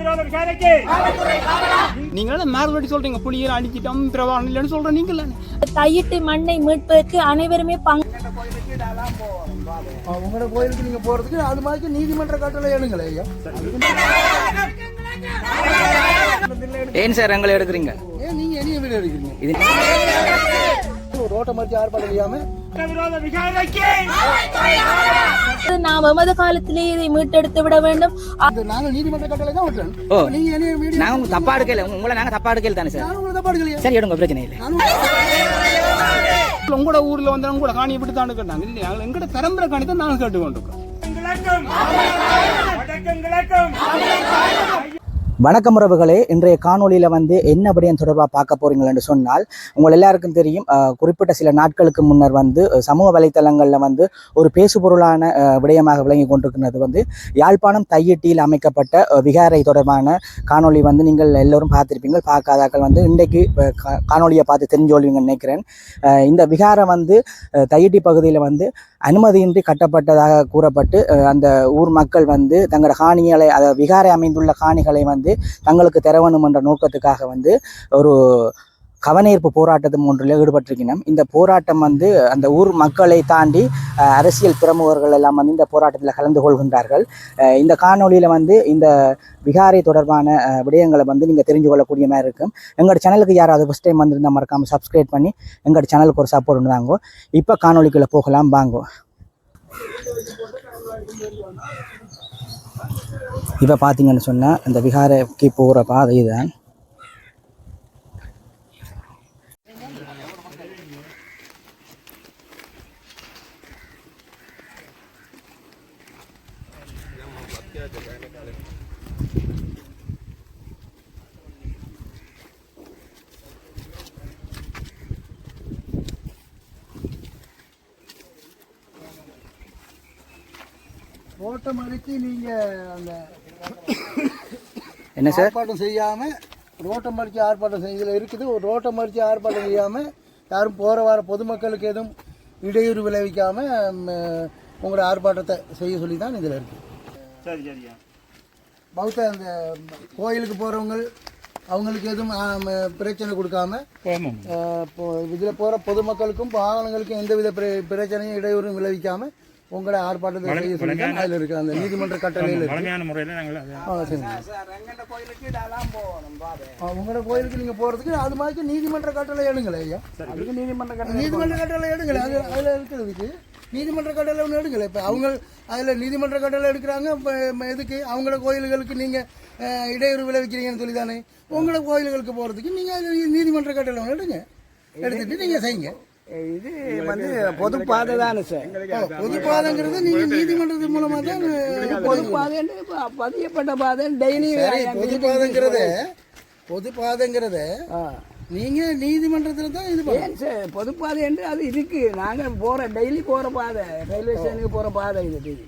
சட்டவிரோத விசாரணைக்கு. நீங்களும் மாறுபடி சொல்றீங்க? புலியை அடிச்சிட்டோம் பிரவாகம் இல்லைன்னு சொல்ற நீங்களே. தையிட்டு மண்ணை மீட்பதற்கு அனைவருமே பங்கு உங்களோட கோயிலுக்கு நீங்க போறதுக்கு அது மாதிரி நீதிமன்ற கட்டளை எடுங்களே ஐயா. ஏன் சார் எங்களை எடுக்கிறீங்க? ஏன் நீங்க என்னைய வீடு எடுக்கிறீங்க? ரோட்டை மறிச்சு ஆர்ப்பாட்டம் செய்யாம நாம் எமது காலத்திலே இதை மீட்டெடுத்து விட வேண்டும். இந்த நாங்க நீதிமன்ற கட்டளை தான் விட்டுறோம் நீங்க உங்க தப்பா எடுக்கல. உங்களை நாங்க தப்பா எடுக்கல தானே சார் தப்பா எடுக்கலையா. சரி எடுங்க பிரச்சனை இல்லை. உங்களோட ஊர்ல வந்தவங்க கூட காணி எப்படி தான் கேட்டாங்க. இல்லை நாங்கள் எங்கட பரம்பரை காணி தான் நாங்கள் கேட்டு கொண்டிருக்கோம் கிழக்கும் வடக்கும் கிழக்கும் வணக்கம் உறவுகளே இன்றைய காணொளியில் வந்து என்ன அப்படின்னு தொடர்பாக பார்க்க போறீங்கன்னு சொன்னால் உங்கள் எல்லாருக்கும் தெரியும் குறிப்பிட்ட சில நாட்களுக்கு முன்னர் வந்து சமூக வலைத்தளங்களில் வந்து ஒரு பேசுபொருளான விடயமாக விளங்கி கொண்டிருக்கிறது வந்து யாழ்ப்பாணம் தையிட்டியில் அமைக்கப்பட்ட விகாரை தொடர்பான காணொளி வந்து நீங்கள் எல்லோரும் பார்த்திருப்பீங்க பார்க்காதாக்கள் வந்து இன்றைக்கு காணொலியை பார்த்து தெரிஞ்சோள்வீங்கன்னு நினைக்கிறேன். இந்த விகாரம் வந்து தையட்டி தையிட்டி பகுதியில் வந்து அனுமதியின்றி கட்டப்பட்டதாக கூறப்பட்டு அந்த ஊர் மக்கள் வந்து தங்களோட காணிகளை அதாவது விகாரை அமைந்துள்ள காணிகளை வந்து தங்களுக்கு தரவணும் என்ற நோக்கத்துக்காக வந்து ஒரு கவனயீர்ப்பு போராட்டத்தின் ஒன்றில் ஈடுபட்டிருக்கணும் இந்த போராட்டம் வந்து அந்த ஊர் மக்களை தாண்டி அரசியல் பிரமுகர்கள் எல்லாம் வந்து இந்த போராட்டத்தில் கலந்து கொள்கின்றார்கள். இந்த காணொலியில் வந்து இந்த விகாரை தொடர்பான விடயங்களை வந்து நீங்கள் தெரிஞ்சு கொள்ளக்கூடிய மாதிரி இருக்கும். எங்களோட சேனலுக்கு யாராவது ஃபஸ்ட் டைம் வந்திருந்தால் மறக்காமல் சப்ஸ்கிரைப் பண்ணி எங்களோட சேனலுக்கு ஒரு சப்போர்ட் இருந்தாங்கோ இப்போ காணொலிக்குள்ளே போகலாம் வாங்கோ. இப்போ பார்த்தீங்கன்னு சொன்னால் இந்த விகாரைக்கு போகிற பாதை இதுதான் ஓட்டம் அடித்து நீங்கள் அந்த என்ன சார்? ஆர்ப்பாட்டம் செய்யாம ரோட்டை மறிச்சு ஆர்ப்பாட்டம் செய்யல இருக்குது. ஒரு ரோட்டை மறிச்சு ஆர்ப்பாட்டம் செய்யாம யாரும் போற வர பொதுமக்களுக்கு எதுவும் இடையூறு விளைவிக்காம ம், உங்களோட ஆர்ப்பாட்டத்தை செய்ய சொல்லி தான் இதில் இருக்கு. சரி சரியா பௌத்த அந்த கோயிலுக்கு போறவங்க அவங்களுக்கு எதுவும் பிரச்சனை கொடுக்காம இதில் போகிற பொதுமக்களுக்கும் வாகனங்களுக்கும் எந்தவித பிர- பிரச்சனையும் இடையூறும் விளைவிக்காம உங்களோட ஆர்ப்பாட்டத்தை செய்ய சொல்லி தான் அதில் இருக்கு அந்த நீதிமன்ற கட்டளையில் வளமையான முறையில் நாங்கள் உங்களோட கோயிலுக்கு நீங்க போறதுக்கு அது மாதிரி நீதிமன்ற கட்டளை எடுங்களே ஐயா. அதுக்கு நீதிமன்ற கட்டளை நீதிமன்ற கட்டளை எடுங்களே. அது அதில் இருக்கிறதுக்கு நீதிமன்ற கட்டளை ஒன்று எடுங்களே. இப்போ அவங்க அதில் நீதிமன்ற கட்டளை எடுக்கிறாங்க. இப்போ எதுக்கு? அவங்களோட கோயில்களுக்கு நீங்கள் இடையூறு விளைவிக்கிறீங்கன்னு சொல்லி தானே உங்களோட கோயில்களுக்கு போகிறதுக்கு நீங்கள் அதில் நீதிமன்ற கட்டளை ஒன்று எடுங்க. எடுத்துட்டு நீங்கள் செய்யுங்க. இது வந்து பொது பாதை தானே. சார் பொது பாதைங்கிறது நீங்கள் நீதிமன்றத்தின் மூலமாக தான் பொது பாதைன்னு பதியப்பட்ட பாதை டெய்லி பொது பாதைங்கிறத பொது பாதைங்கிறத நீங்க நீதிமன்றத்துல தான் இது. ஏன் சார்? பொது பாதை என்று அது இருக்கு நாங்க போற டெய்லி போற பாதை. ரயில்வே ஸ்டேஷனுக்கு போற பாதை இது டெய்லி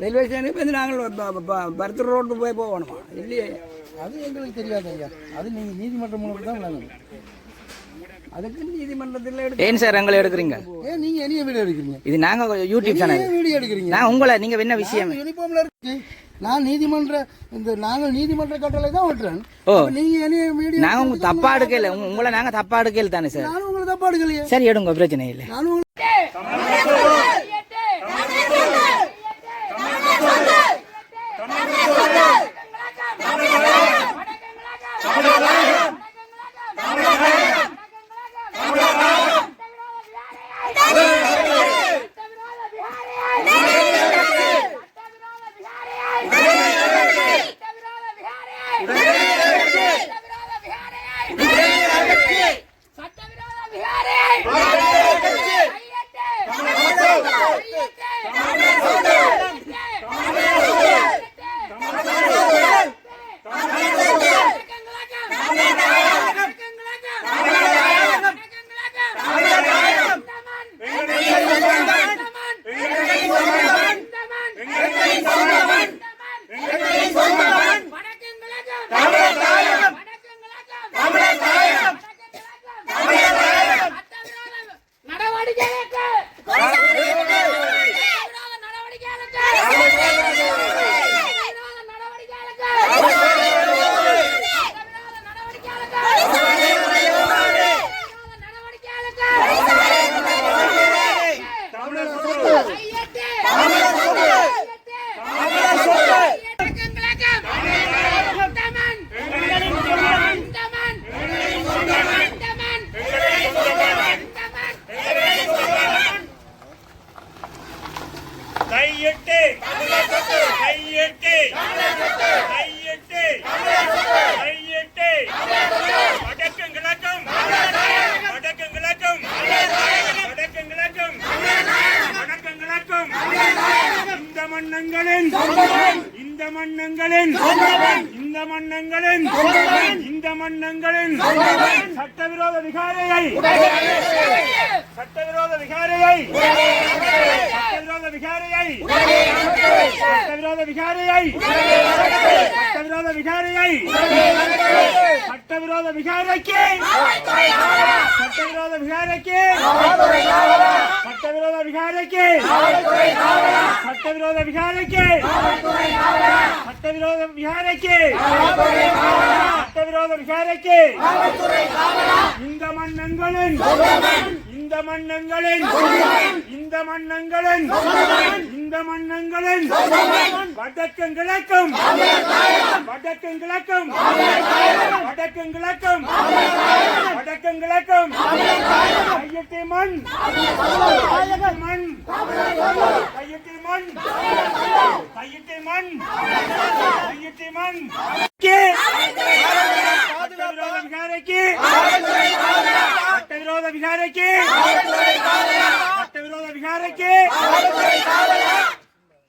ரயில்வே ஸ்டேஷனுக்கு வந்து நாங்கள் ப- ப- ப- பர்த்தர் ரோட்டு போய் போகணுமா? இல்லையே. அது எங்களுக்கு தெரியாது ஐயா. அது நீங்க நீதிமன்றம் மூலம் தான் விளங்கணும். அதுக்கு நீதிமன்றத்தில் ஏன் சார் எங்களை எடுக்கிறீங்க? ஏன் நீங்க என்னைய வீடியோ எடுக்கிறீங்க? இது நாங்க யூடியூப் சேனல் வீடியோ எடுக்கிறீங்க? நான் உங்களை நீங்க என்ன விஷயம்? நான் யூனிஃபார்ம்ல இருக்கு நான் நீதிமன்ற இந்த நாங்கள் நீதிமன்ற கட்டளை தான் விட்டுறேன் ஓ. நீங்க என்னைய வீடியோ நாங்க உங்க தப்பா எடுக்கல. உங்க- உங்களை நாங்க தப்பா எடுக்கல தானே சார்? நானும் உங்களை தப்பா எடுக்கலையே. சரி எடுங்க பிரச்சனை இல்லை. உங்களை இந்த மன்னங்களின் இந்த மன்னங்களின் சட்டவிரோத விகாரையை ಚಟ್ಟವಿರೋಧ ವಿಚಾರೈ ಚಟ್ಟವಿರೋಧ ವಿಚಾರೈ ಚಟ್ಟವಿರೋಧ ವಿಚಾರೈ ಚಟ್ಟವಿರೋಧ ವಿಚಾರೈ ಚಟ್ಟವಿರೋಧ ವಿಚಾರಕ್ಕೆ ಚಟ್ಟವಿರೋಧ ವಿಚಾರಕ್ಕೆ ಚಟ್ಟವಿರೋಧ ವಿಚಾರಕ್ಕೆ ಚಟ್ಟವಿರೋಧ ವಿಚಾರಕ್ಕೆ ಚಟ್ಟವಿರೋಧ ವಿಚಾರಕ್ಕೆ ಚಟ್ಟವಿರೋಧ ವಿಚಾರಕ್ಕೆ இந்த மன்னங்களின் இந்த மன்னங்களின் இந்த மன்னங்களின் இந்த மன்னங்களின் வடக்கும் கிழக்கும் வடக்கும் கிழக்கும் வடக்கும் கிழக்கும் வடக்கும் கிழக்கும் கையெட்டி மண் மண் கையெட்டி மண் கையெட்டி மண் கையெட்டி மண் கே. ವಿರೋಧ ವಿಹಾರಕ್ಕೆ ವಿರೋಧ ವಿಹಾರಕ್ಕೆ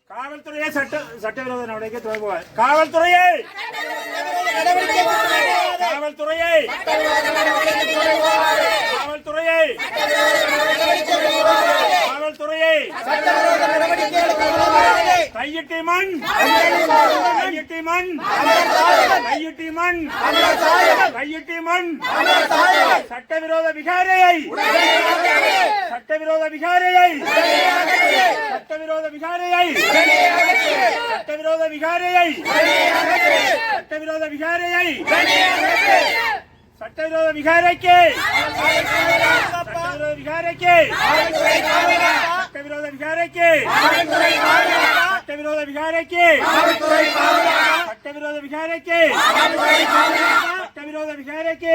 காவல்துறையே சட்ட சட்டவிரோத நடவடிக்கை தொடங்குவார் காவல்துறையை காவல்துறையை காவல்துறையை காவல்துறையை கையிட்டி மண். கையிட்டி மண். கையிட்டி மண். கையிட்டி மண். சட்டவிரோத விகாரையை. சட்டவிரோத விகாரையை. சட்டவிரோத விகாரையை. சட்டவிரோத விகாரையை. சட்டவிரோத விகாரையை. சட்டவிரோத விகாரைக்கு. சட்டவிரோத விகாரைக்கு. சட்டவிரோத விகாரைக்கு. சட்டவிரோத விகாரைக்கு. சட்டவிரோத விகாரைக்கு. சட்டவிரோத விகாரைக்கு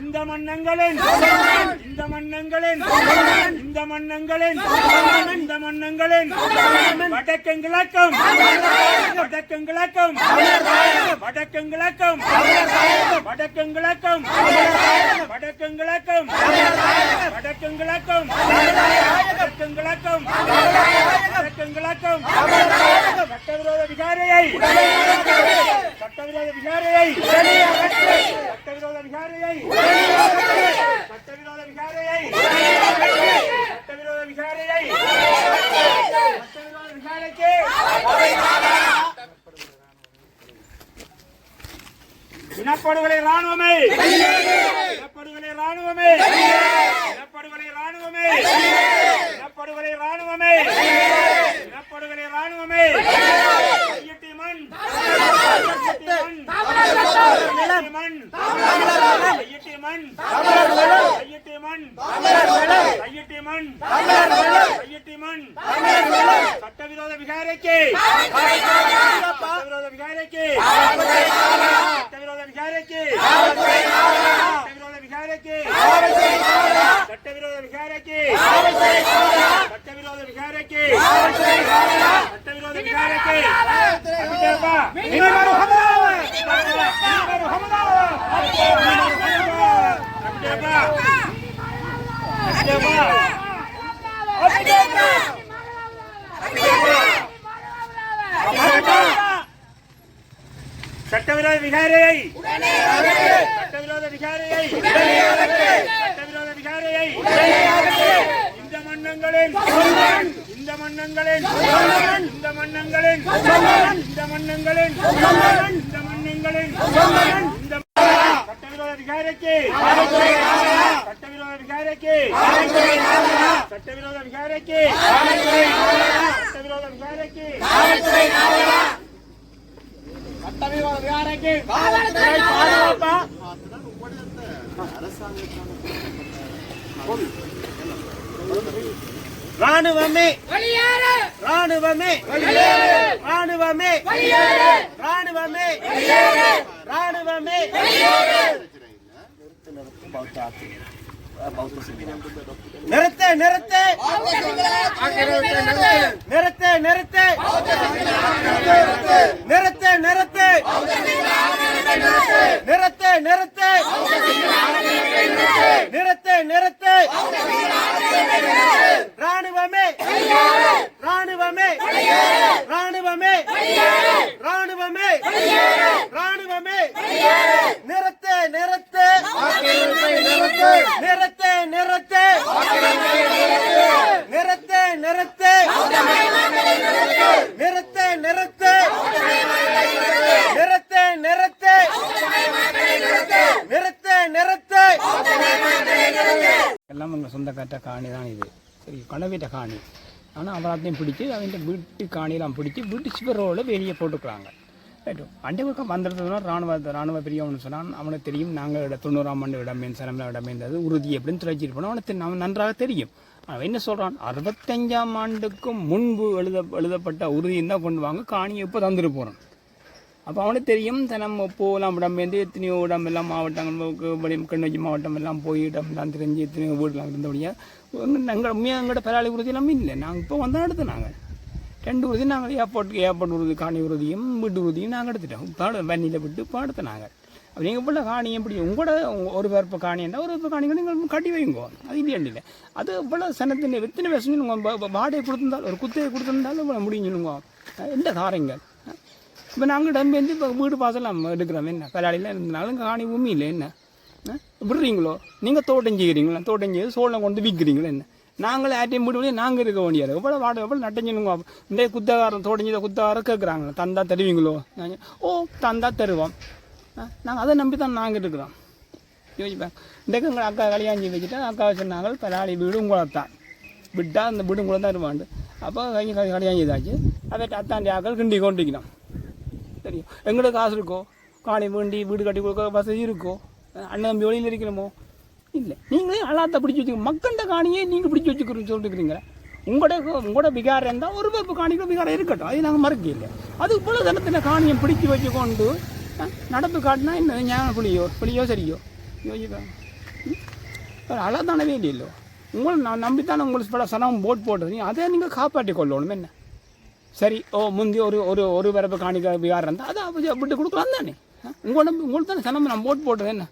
இந்த மன்னங்களின் இந்த மன்னங்களின் இந்த மன்னங்களின் இந்த மன்னங்களின் வடக்கும் கிழக்கும் வடக்கும் கிழக்கும் வடக்கும் கிழக்கும் வடக்கும் கிழக்கும் சட்டவிரோத விகாரையை சட்டவிரோத விகாரையை சட்டவிரோத விகாரையை சட்டவிரோத விகாரையை சட்டவிரோத விகாரையை சட்டவிரோத விகாரைக்கு இனப்படுகொலை ராணுவமே இனப்படுகொலை ராணுவமே இனப்படுகொலை ராணுவமே இனப்படுகொலை ராணுவமே இனப்படுகொலை ராணுவமே மண். தமிழ் மண் விகாரையை சட்டவிரோத விகாரையை இந்த மன்னங்களின் இந்த மன்னங்களின் இந்த மன்னங்களின் இந்த மன்னங்களின் இந்த மன்னங்களின் இந்த சட்டவிரோத விகாரைக்கு சட்டவிரோத விகாரைக்கு சட்டவிரோத விகாரைக்கு சட்டவிரோத விகாரைக்கு சட்டவிரோத விகாரைக்கு பாதுகாப்பா ராணுவமே. ராணுவமே. ராணுவமே. ராணுவமே. ராணுவமே. நிறுத்து நிறுத்து. நிறுத்து நிறுத்து. நிறுத்து நிறுத்து. நிறுத்து நிறுத்து. நிறுத்து நிறுத்து. ராணுவமே. ராணுவமே. ராணுவமே. ராணுவமே. ராணுவமே. நிறுத்து நிறுத்து. நிறுத்து. நிறுத்து நிறுத்து. நிறுத்து. நிறுத்து நிறுத்து. நிறுத்து நிறுத்து. நிறுத்து நிறுத்து. எல்லாம் எங்கள் சொந்தக்காட்ட காணி தான் இது. சரி கணவீட்ட காணி. ஆனால் அவராத்தையும் பிடிச்சி அவன் வீட்டு காணியெல்லாம் பிடிச்சி வீட்டு சிவரோட வெளியே போட்டுக்கிறாங்க ரைட்டு அண்டை பக்கம் வந்துடுறதுனா ராணுவ ராணுவ பெரியவனு சொன்னான் அவனுக்கு தெரியும். நாங்கள் தொண்ணூறாம் ஆண்டு இடமே சனமில் இடமேந்தது உறுதி அப்படின்னு போனால் அவனுக்கு அவன் நன்றாக தெரியும். அவன் என்ன சொல்கிறான் அறுபத்தஞ்சாம் ஆண்டுக்கும் முன்பு எழுத எழுதப்பட்ட உறுதியும் தான் கொண்டு வாங்க. காணியை இப்போ தந்துட்டு போகிறான் அப்போ அவனுக்கு தெரியும் தினம் போகலாம் இடம்பெயர்ந்து எத்தனையோ இடம் எல்லாம் மாவட்டங்கள் வெளி கிண்ணச்சி மாவட்டம் எல்லாம் போய் இடம் எல்லாம் தெரிஞ்சு எத்தனையோ வீடுலாம் இருந்தபடியாக நாங்கள் உண்மையாக எங்கள்கிட்ட பராளி உறுதி எல்லாமே இல்லை. நாங்கள் இப்போ வந்தால் எடுத்து நாங்கள் ரெண்டு உறுதி நாங்கள் ஏர்போர்ட் ஏர்போர்ட் உறுதி காணி உறுதியும் வீட்டு உறுதியும் நாங்கள் எடுத்துட்டோம். பாட வண்டியில் விட்டு இப்போ நாங்கள் அப்போ நீங்கள் பிள்ளை காணி எப்படி உங்களோட ஒரு பேர் இப்போ காணின்னா ஒரு பேர் காணிங்க நீங்கள் கட்டி வைங்கோ. அது இல்லை இல்லை அது இவ்வளோ சனத்தின் எத்தனை வருஷம் உங்கள் வாடகை கொடுத்துருந்தாலும் ஒரு குத்தையை கொடுத்துருந்தாலும் இவ்வளோ முடிஞ்சுனுங்க எந்த தாரங்க இப்போ நாங்கள் டம்பேந்து இப்போ வீடு பாசலாம் எடுக்கிறோம் என்ன? பலாடியில் இருந்தாலும் காணி பூமி இல்லை என்ன விடுறீங்களோ? நீங்கள் தோட்டம் செய்கிறீங்களா? தோட்டம் செய்து சோளம் கொண்டு விற்கிறீங்களா என்ன? நாங்களும் ஆட்டையும் வீடு முடியும் நாங்கள் இருக்க வேண்டியது. எவ்வளோ வாட எவ்வளோ நட்டஞ்சினுங்க. இந்த குத்தகாரம் தோட்டம் குத்தகாரம் கேட்குறாங்களா தந்தா தருவீங்களோ? நாங்க, ஓ தந்தா தருவோம். நாங்கள் அதை நம்பி தான் நாங்கள் இருக்கிறோம். யோசிப்பேன். இன்றைக்கு எங்கள் அக்கா கல்யாணம் வச்சுட்டு அக்கா சொன்னாங்க பலாளி வீடும் குளத்தான் விட்டால் அந்த வீடும் குளம் தான் இருவாண்டு அப்போ கை கல்யாணம் இதாச்சு அதை அத்தாண்டி ஆக்கள் கிண்டி கொண்டிருக்கணும். தெரியும். எங்களுக்கு காசு இருக்கோ? காணி வேண்டி வீடு கட்டி கொடுக்க வசதி இருக்கோ? அண்ணன் தம்பி வெளியில் இருக்கணுமோ இல்லை. நீங்களே அல்லாத்த பிடிச்சி வச்சுக்க மக்கண்ட காணியே நீங்கள் பிடிச்சி வச்சுக்கிறோம் சொல்லிருக்கிறீங்க உங்களோட உங்களோட விகாரம் இருந்தால் ஒரு பேப்பு காணிக்கு விகாரம் இருக்கட்டும். அது நாங்கள் மறுக்க இல்லை அது போல தினத்தில் காணியை பிடிச்சி வச்சு கொண்டு நடப்பு காட்டினா என்ன? ஞான புளியோ புளியோ சரியோ? யோசிக்க அழகானவே இல்லையோ? உங்களை நான் நம்பித்தானே உங்களுக்கு பல சனம் போட் போட்டது. அதை நீங்கள் காப்பாற்றி கொள்ளணும் என்ன? சரி ஓ முந்தி ஒரு ஒரு ஒரு பரப்பு காணிக்க விகாரம் இருந்தால் அதை அப்படி விட்டு கொடுக்கலாம் தானே? உங்களோட உங்களுக்கு தானே சனம் நான் போட் போட்டது என்ன?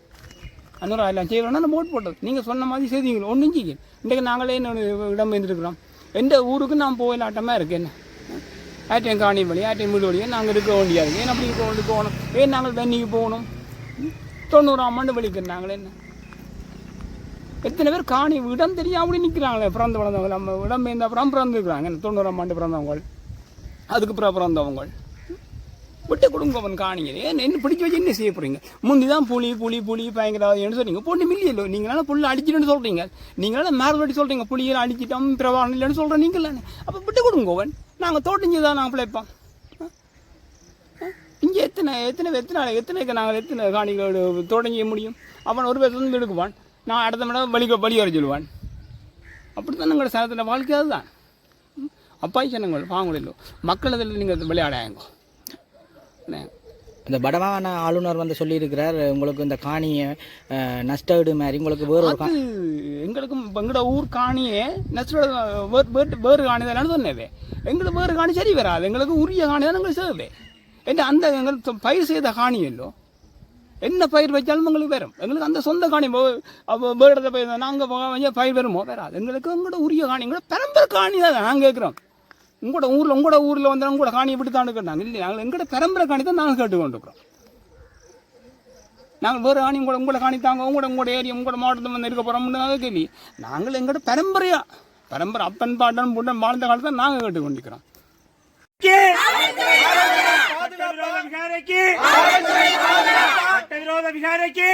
அன்னூறு ஆயிரம் செய்யணும்னா நான் போட் போட்டது. நீங்கள் சொன்ன மாதிரி செய்தீங்களோ ஒன்றும் செய்ய இன்றைக்கு நாங்களே இன்னொரு இடம் இருந்துருக்குறோம். எந்த ஊருக்கு நான் போகலாட்டமாக இருக்கு என்ன? ஆட்டையும் காணி வழி ஆட்டையும் வீடு வழியாக நாங்கள் இருக்க வேண்டியது ஏன் அப்படி வேண்டிய போகணும். ஏன் நாங்கள் தண்ணிக்கு போகணும்? தொண்ணூறாம் ஆண்டு வலிக்கிறோம் நாங்களே என்ன? எத்தனை பேர் காணி இடம் தெரியாமலே நிற்கிறாங்களே பிறந்து வளர்ந்தவங்க. நம்ம இடம் இருந்தால் அப்புறம் பிறந்துருக்குறாங்க தொண்ணூறாம் ஆண்டு பிறந்தவங்க. அதுக்கு அப்புறம் பிறந்தவங்க. விட்டு கொடுங்க அவன் காணிங்க ஏன் என்ன பிடிச்சி வச்சு என்ன செய்ய போகிறீங்க முந்தி தான் புலி புலி புலி பயங்கரவாதின்னு சொன்னீங்க. பொண்ணு மில்லியல்லோ? நீங்களால புல்லு அடிச்சிட்டுன்னு சொல்கிறீங்க நீங்களால மேல்வடி சொல்கிறீங்க புலியெல்லாம் அடிச்சிட்டோம் பிரவாகம் இல்லைன்னு சொல்கிறேன் நீங்களே அப்போ விட்டு கொடுங்க அவன். நாங்கள் தோட்டஞ்சு தான் நாங்கள் பிழைப்போம் இங்கே எத்தனை எத்தனை எத்தனை எத்தனைக்கு நாங்கள் எத்தனை காணிகள் தொடங்கிய முடியும்? அவன் ஒரு பேர் வந்து எடுக்குவான். நான் அடுத்த மேடம் வழி வழி வர சொல்லுவான். அப்படித்தான் எங்களோட சேலத்தில் வாழ்க்கை அதுதான். அப்பாய் ஜனங்கள் வாங்கல மக்கள் அதில் நீங்கள் விளையாடாங்க இந்த வடமாகாண ஆளுநர் வந்து சொல்லியிருக்கிறார் உங்களுக்கு இந்த காணியை அஹ், நஷ்ட ஈடு மாதிரி உங்களுக்கு வேறு ஒரு எங்களுக்கு எங்களோட ஊர் காணியே நெக்ஸ்ட் வேறு வேறு காணி தானே சொன்னவே எங்களுக்கு வேறு காணி சரி வராது எங்களுக்கு உரிய காணி தான் எங்களுக்கு சேவை என்ன அந்த எங்களுக்கு பயிர் செய்த காணி இல்லோ. என்ன பயிர் வச்சாலும் எங்களுக்கு வரும். எங்களுக்கு அந்த சொந்த காணி வேடத்தை பயிர் நாங்கள் பயிர் வருமோ? வராது. எங்களுக்கு எங்களோட உரிய காணி எங்களோட பரம்பரை காணி தான் நாங்கள் கேட்குறோம். உங்களோட ஊரில் உங்களோட ஊரில் வந்து உங்களோட காணி எப்படி தான் கேட்டாங்க. இல்லை நாங்கள் எங்களோட பரம்பரை காணி தான் நாங்கள் கேட்டுக்கொண்டிருக்கிறோம். நாங்கள் வேறு காணி உங்களோட உங்களை காணித்தாங்க உங்களோட உங்களோட ஏரியா உங்களோட மாவட்டத்தில் வந்து இருக்க போகிறோம்னு கேள்வி. நாங்கள் எங்களோட பரம்பரையா பரம்பரை அப்பன் பாட்டன் புண்டன் வாழ்ந்த காலத்தை நாங்கள் கேட்டுக்கொண்டிருக்கிறோம். விரோத விகாரைக்கு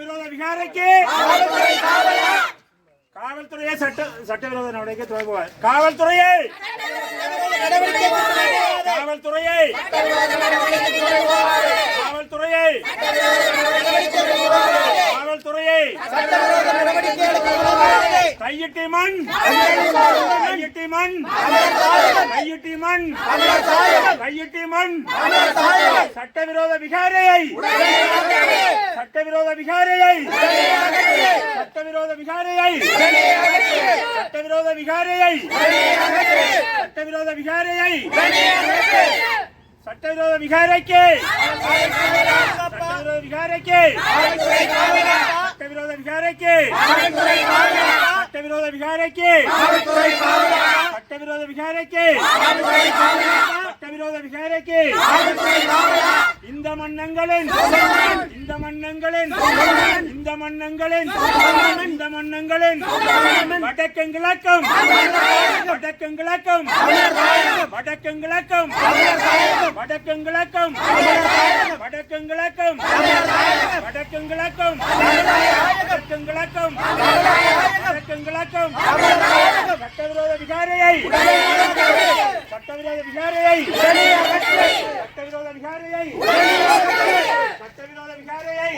விரோத விகாரைக்கு காவல்துறையை சட்ட சட்டவிரோத நடவடிக்கை தொடர்புவார் காவல்துறையை! காவல்துறையை! காவல்துறையை! காவல்துறையை கையிட்டி மண். கையிட்டி மண். கையிட்டி மண். கையிட்டி மண். சட்டவிரோத விகாரையை. சட்டவிரோத விகாரையை. சட்டவிரோத விகாரையை. சட்டவிரோத விகாரையை. சட்டவிரோத விகாரையை. சட்டவிரோத விகாரைக்கு! சட்டவிரோத விகாரைக்கு! சட்டவிரோத விகாரைக்கு! சட்டவிரோத விகாரைக்கு! சட்டவிரோத விகாரைக்கு! சட்டவிரோத விகாரைக்கு! இந்த மன்னங்களின்! இந்த மன்னங்களின்! இந்த மன்னங்களின்! இந்த மன்னங்களின்! வடக்கும் கிழக்கும் வடக்கும் கிழக்கும். வடக்கும் கிழக்கும். வடக்கும் கிழக்கும். வடக்கும் கிழக்கும். வடக்கும் கிழக்கும். வடக்கும் கிழக்கும். சட்டவிரோத விகாரையை சட்டவிரோத விகாரையை சட்டவிரோத விகாரையை சட்டவிரோத விகாரையை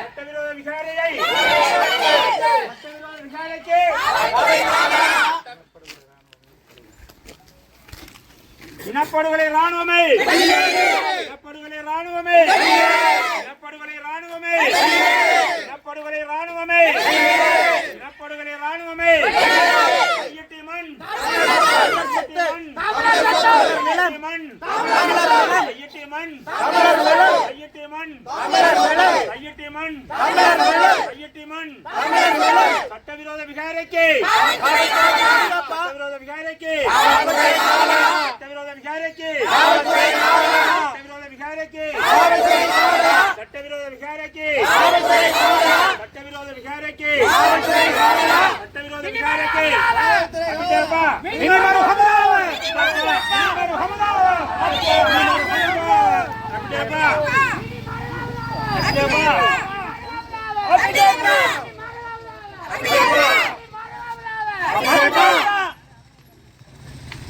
சட்டவிரோத விகாரையை சட்டவிரோத விகாரைக்கு இனப்படுகொலை ராணுவமே இனப்படுகொலை ராணுவமே இனப்படுகொலை ராணுவமே இனப்படுகொலை ராணுவமே இனப்படுகொலை ராணுவமே மண். மண் மண் மண் மண் மண் சட்டவிரோத விகாரைக்கு. சட்டவிரோத விகாரைக்கு. சட்டவிரோத விகாரைக்கு. சட்டவிரோத விகாரைக்கு. சட்டவிரோத விகாரைக்கு. சட்டவிரோத விகாரைக்கு. చట్ట విరోధ విచారకి మినిమం హమదావ మినిమం హమదావ అక్కేబా అక్కేబా అక్కేబా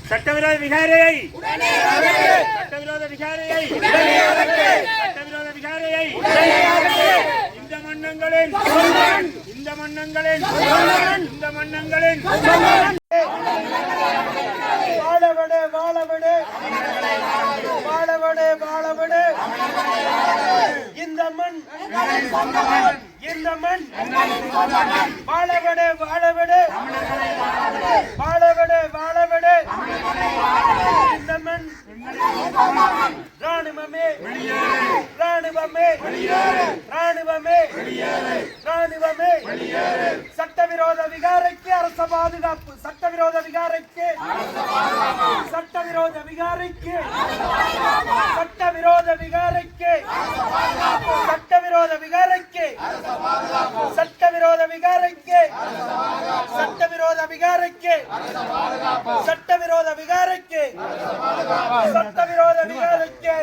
சட்டவிரோத விகாரியை இந்த மன்னங்களின் இந்த மன்னங்களின் இந்த மன்னங்களின் வாழவடு வாழவடு வாழவடு வாழவடு இந்த மண். இந்த மண். வாழவடு வாழவடு வாழவடு வாழவடு இந்த மண். ராணுவமே ராணுவமே ராணுவமே ராணுவமே. சட்டவிரோத விகாரைக்கு அரச பாதுகாப்பு சட்டவிரோத விகாரைக்கு சட்டவிரோத விகாரைக்கு சட்டவிரோத விகாரைக்கு சட்டவிரோத விகாரைக்கு சட்டவிரோத விகாரைக்கு சட்டவிரோத விகாரைக்கு சட்டவிரோத விகாரைக்கு சட்டவிரோத விகாரைக்கு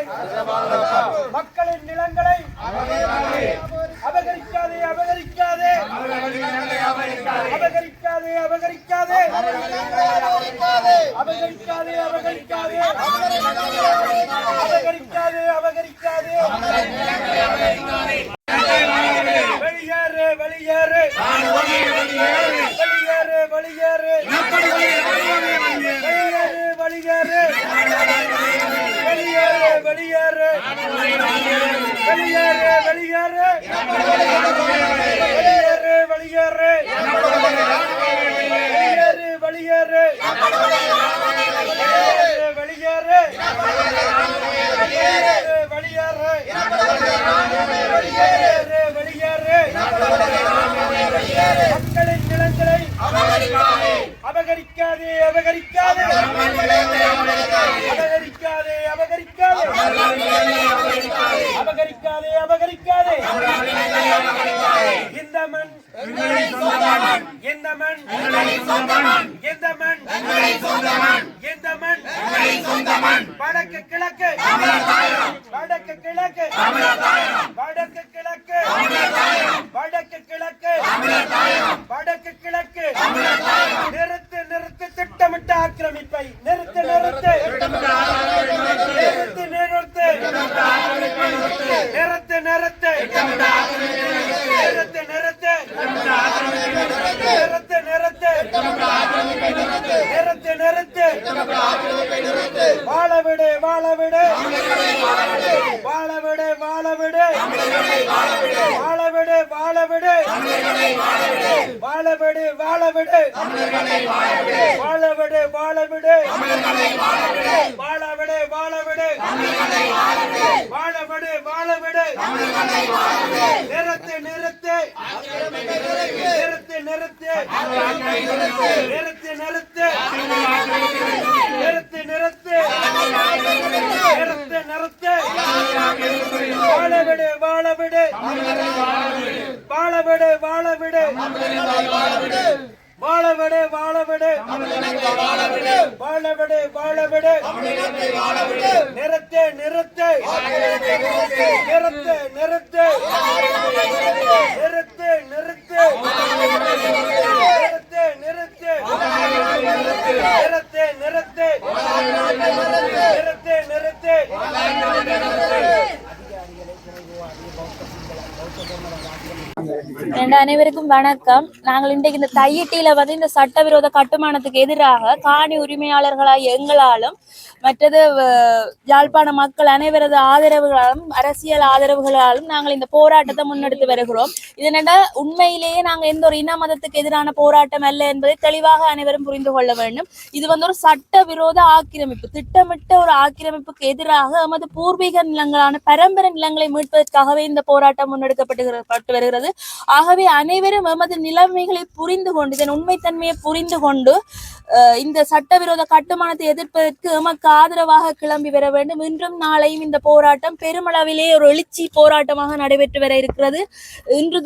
மக்களின் நிலங்களை அபகரிக்காதே அபகரிக்காதே. அபகரிக்காதே அபகரிக்காதே. அபகரிக்காதே அபகரிக்காதே. அபகரிக்காதே அபகரிக்காதே. அபகரிக்காதே. அபகரிக்காதே அபகரிக்காதே. அபகரிக்காதே அபகரிக்காதே. இந்த மண் இந்த மண் இந்த மண் இந்த மண். வடக்கு கிழக்கு வடக்கு கிழக்கு வடக்கு கிழக்கு வடக்கு கிழக்கு வடக்கு கிழக்கு. ஆக்கிரமிப்பை நிறுத்த வாழவிடு வாழவிடு. வாழவிடு வாழவிடு. வாழவிடு வாழவிடு. வாழவிடு வாழவிடு. நிறுத்து நிறுத்து. நிறுத்து நிறுத்து. நிறுத்து நிறுத்து. நிறுத்து நிறுத்து. நிறுத்து நிறுத்து. நிறுத்து என்ற அனைவருக்கும் வணக்கம். நாங்கள் இன்றைக்கு இந்த தையிட்டியில வந்து இந்த சட்டவிரோத கட்டுமானத்துக்கு எதிராக காணி உரிமையாளர்களாய் எங்களாலும் மற்றது யாழ்ப்பாண மக்கள் அனைவரது ஆதரவுகளாலும் அரசியல் ஆதரவுகளாலும் நாங்கள் இந்த போராட்டத்தை முன்னெடுத்து வருகிறோம். இதனடா உண்மையிலேயே நாங்கள் எந்த ஒரு இன மதத்துக்கு எதிரான போராட்டம் அல்ல என்பதை தெளிவாக அனைவரும் புரிந்து கொள்ள வேண்டும். இது வந்து ஒரு சட்டவிரோத ஆக்கிரமிப்பு திட்டமிட்ட ஒரு ஆக்கிரமிப்புக்கு எதிராக எமது பூர்வீக நிலங்களான பரம்பரை நிலங்களை மீட்பதற்காகவே இந்த போராட்டம் முன்னெடுக்கப்பட்டு பட்டு வருகிறது. ஆகவே அனைவரும் எமது நிலைமைகளை புரிந்து கொண்டு இதன் உண்மைத்தன்மையை புரிந்து கொண்டு அஹ், இந்த சட்டவிரோத கட்டுமானத்தை எதிர்ப்பதற்கு எமக்கு ஆதரவாக கிளம்பி வர வேண்டும். இன்றும் நாளையும் இந்த போராட்டம் பெருமளவிலே ஒரு எழுச்சி போராட்டமாக நடைபெற்று வர இருக்கிறது. இன்று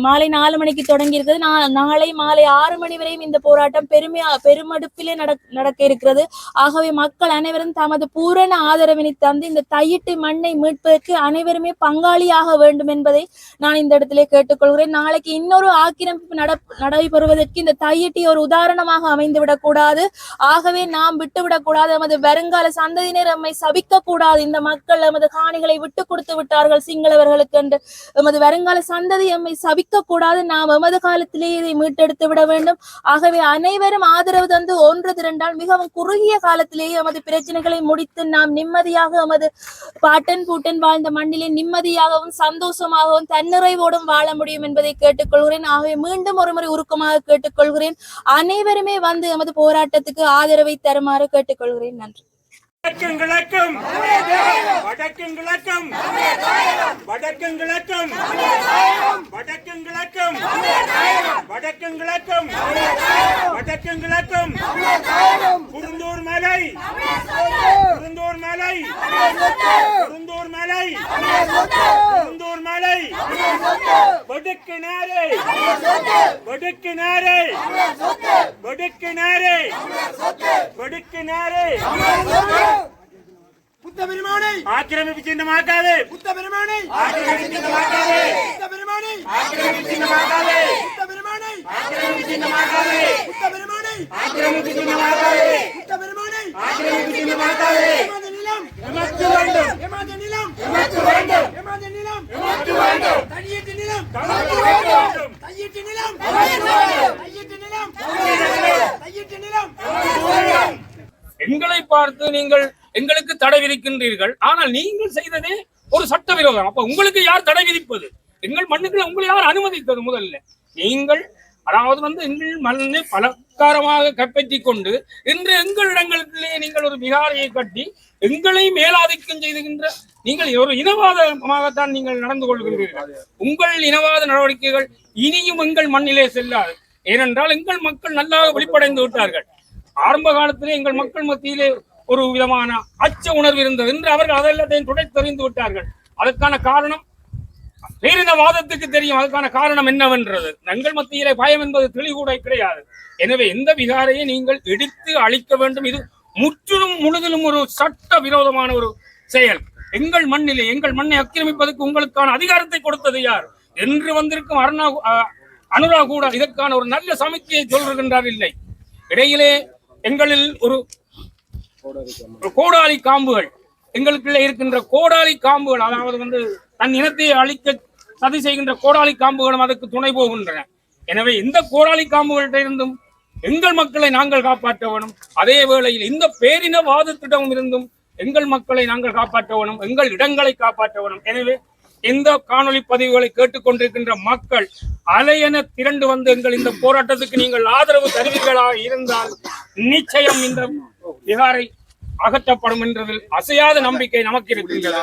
மாலை நாலு மணிக்கு தொடங்கி இருக்கிறது நா- நாளை மாலை ஆறு மணி வரையும் இந்த போராட்டம் பெருமையா பெருமடுப்பிலே நட நடக்க இருக்கிறது. ஆகவே மக்கள் அனைவரும் தமது பூரண ஆதரவினை தந்து இந்த தையிட்டு மண்ணை மீட்பதற்கு அனைவருமே பங்காளியாக வேண்டும் என்பதை நான் இந்த இடத்திலே கேட்டுக்கொள்கிறேன். நாளைக்கு இன்னொரு ஆக்கிரமிப்பு நட நடைபெறுவதற்கு இந்த தையிட்டி ஒரு உதாரணமாக அமைந்துவிடக் கூடாது. ஆகவே நாம் விட்டுவிடக் கூடாது. நமது வருங்கால சந்ததியினர் நம்மை சபிக்க கூடாது. இந்த மக்கள் நமது காணிகளை விட்டு கொடுத்து விட்டார்கள். சிங்களவர்களுக்கு என்று நமது வருங்கால சந்ததி எம்மை சபிக்க கூடாது. நாம் எமது காலத்திலேயே இதை மீட்டெடுத்து விட வேண்டும். ஆகவே அனைவரும் ஆதரவு தந்து ஒன்று திரண்டால் மிகவும் குறுகிய காலத்திலேயே எமது பிரச்சனைகளை முடித்து நாம் நிம்மதியாக எமது பாட்டன் பூட்டன் வாழ்ந்த மண்ணிலே நிம்மதியாகவும் சந்தோஷமாகவும் தன்னிறைவோடும் வாழ முடியும் என்பதை கேட்டுக்கொள்கிறேன். ஆகவே மீண்டும் ஒருமுறை உருக்கமாக கேட்டுக்கொள்கிறேன். அனைவருமே வந்து எமது போராட்டத்துக்கு ஆதரவை தருமாறு கேட்டுக்கொள்கிறேன். நன்றி. வடக்கும் கிழக்கும். வடக்கும் கிழக்கும். வடக்கும் கிழக்கும். வடக்கும் கிழக்கும். வடக்கும் கிழக்கும். வடக்கும் கிழக்கும். குருந்தூர் மலை. குருந்தூர் மலை. குருந்தூர் மலை. குருந்தூர் மலை. வடக்கு நேரே. வடக்கு நேரே. வடக்கு நேரே. வடக்கு நேரே. புத்த பெருமானை ஆக்கிரமிப்பு சின்னமாக்காது! புத்த பெருமானை ஆக்கிரமிப்பு சின்னமாக்காது! புத்த பெருமானை ஆக்கிரமிப்பு சின்னமாக்காது! புத்த பெருமானை ஆக்கிரமிப்பு சின்னமாக்காது! புத்த பெருமானை ஆக்கிரமிப்பு சின்னமாக்காது! புத்த பெருமானை ஆக்கிரமிப்பு சின்னமாக்காது! எமது நிலம்! எமக்கு வேண்டும்! எமது நிலம்! எமக்கு வேண்டும்! எமது நிலம்! எமக்கு வேண்டும்! தையீட்டு நிலம்! தமக்கு வேண்டும்! தையீட்டு நிலம்! வேண்டும். தையீட்டு நிலம்! வேண்டும். தையீட்டு நிலம்! வேண்டும். எங்களை பார்த்து நீங்கள் எங்களுக்கு தடை விதிக்கின்றீர்கள். ஆனால் நீங்கள் செய்ததே ஒரு சட்ட விரோதம் அப்ப உங்களுக்கு யார் தடை விதிப்பது? எங்கள் மண்ணுக்குள்ள உங்களை யார் அனுமதித்தது முதல்ல? நீங்கள் அதாவது வந்து எங்கள் மண்ணை பலக்காரமாக கைப்பற்றி கொண்டு இன்று எங்கள் இடங்களிலே நீங்கள் ஒரு விகாரையை கட்டி எங்களை மேலாதிக்கம் செய்துகின்ற நீங்கள் ஒரு இனவாதமாகத்தான் நீங்கள் நடந்து கொள்கின்றீர்கள். உங்கள் இனவாத நடவடிக்கைகள் இனியும் எங்கள் மண்ணிலே செல்லாது. ஏனென்றால் எங்கள் மக்கள் நல்லாக வெளிப்படைந்து விட்டார்கள். ஆரம்ப காலத்திலே எங்கள் மக்கள் மத்தியிலே ஒரு விதமான அச்ச உணர்வு இருந்தது. என்று அவர்கள் அதெல்லாத்தையும் தெரிந்து விட்டார்கள். அதற்கான காரணம் பேரினவாதத்துக்கு தெரியும். அதற்கான காரணம் என்னவென்றது? தங்கள் மத்தியிலே பயம் என்பது தெளிவுகூட கிடையாது. எனவே இந்த விகாரையை நீங்கள் எடுத்து அழிக்க வேண்டும். இது முற்றிலும் முழுதிலும் ஒரு சட்ட விரோதமான ஒரு செயல். எங்கள் மண்ணிலே எங்கள் மண்ணை ஆக்கிரமிப்பதற்கு உங்களுக்கான அதிகாரத்தை கொடுத்தது யார்? என்று வந்திருக்கும் அருணா அஹ், அனுரா கூட இதற்கான ஒரு நல்ல சமிக்கையை சொல்கின்றார் இல்லை. இடையிலே எங்களில் ஒரு கோடாலி காம்புகள். எங்களுக்குள்ள இருக்கின்ற கோடாலி காம்புகள் அதாவது வந்து தன் இனத்தை அழிக்க சதி செய்கின்ற கோடாலி காம்புகளும் அதற்கு துணை போகின்றன. எனவே இந்த கோடாலி காம்புகள்கிட்ட இருந்தும் எங்கள் மக்களை நாங்கள் காப்பாற்ற வேணும். அதே வேளையில் இந்த பேரினவாதத்திடம் இருந்தும் எங்கள் மக்களை நாங்கள் காப்பாற்ற வேணும். எங்கள் இடங்களை காப்பாற்ற வேணும். எனவே இந்த காணொலி பதிவுகளை கேட்டுக்கொண்டிருக்கின்ற மக்கள் அலையென திரண்டு வந்து எங்கள் இந்த போராட்டத்துக்கு நீங்கள் ஆதரவு தருவீர்களாக இருந்தால் நிச்சயம் இந்த விகாரை அகற்றப்படும் என்றதில் அசையாத நம்பிக்கை நமக்கு இருக்கின்றது